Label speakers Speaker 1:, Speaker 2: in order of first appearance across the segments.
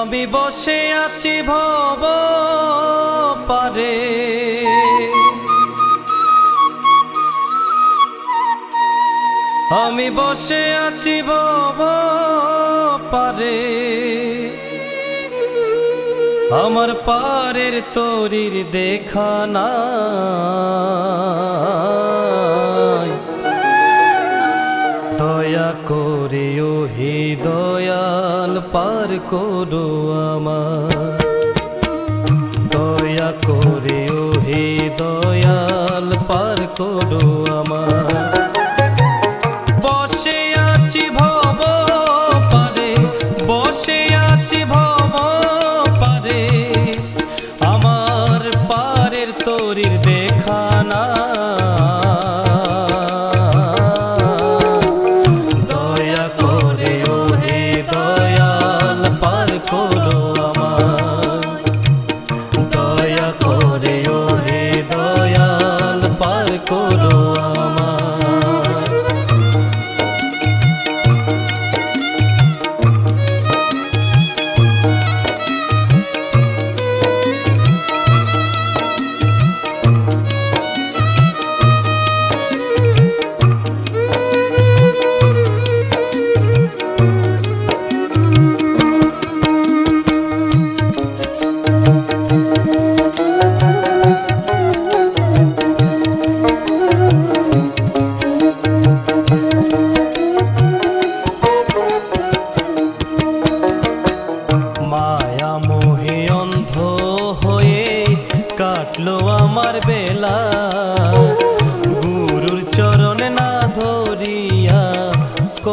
Speaker 1: আমি বসে আছি ভব পারে। আমি বসে আছি ভব পারে। আমার পারের তরির দেখা নাই দয়া করে ও হে দয়াল পার করো আমার দয়া করে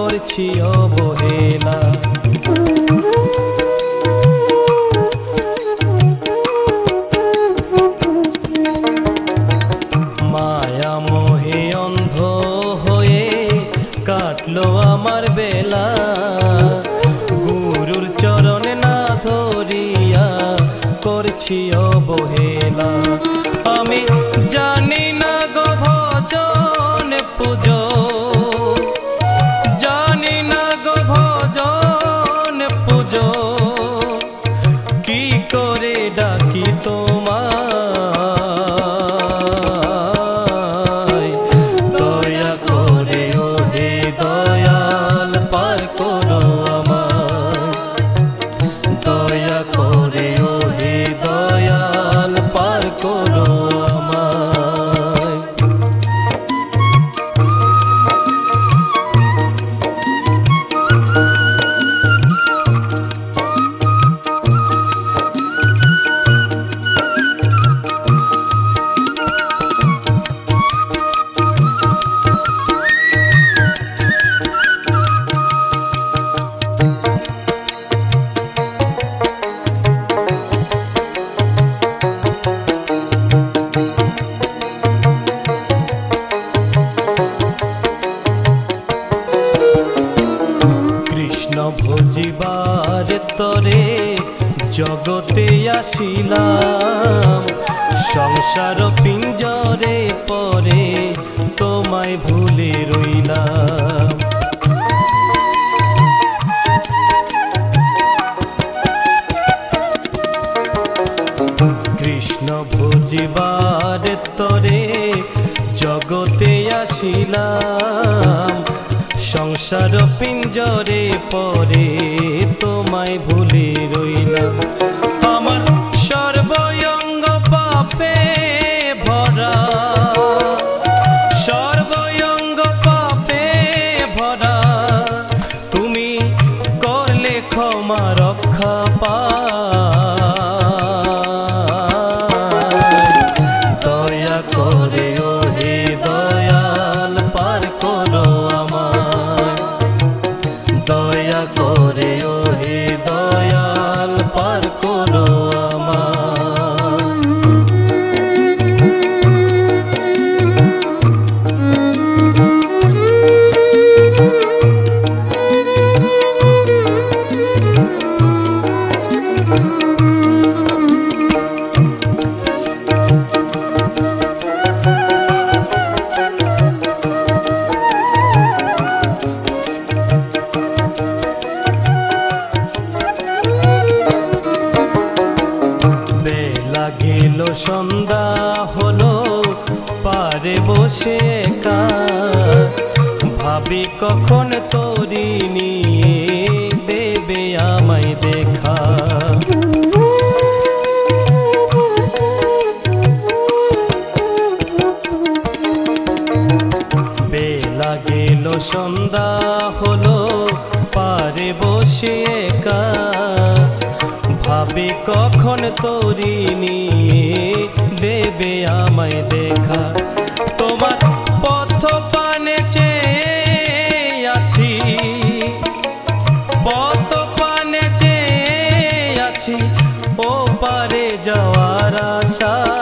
Speaker 1: করছি অবহেলা। তরে জগতে আসিলাম। সংসার পিঞ্জরে পরে তোমায় ভুলে রইলাম। কৃষ্ণ ভজিবার তরে জগতে আসিলাম। সংসার পিঞ্জরে পরে তোমায় ভুলে রইলাম। আমার সর্বঙ্গ পাপে ভরা। সর্বঙ্গ পাপে ভরা। তুমি করলে ক্ষমা রক্ষা পা সন্ধ্যা হলো পারে বসে কা ভাবি কখন তোরি নিয়ে দেবে আমায় দেখা? যাবে কখন তোরি নিয়ে দেবে আমায় দেখা? তোমার পথ পানে চেয়ে আছি। পথ পানে চেয়ে আছি। ও পারে যাওয়ার আশা।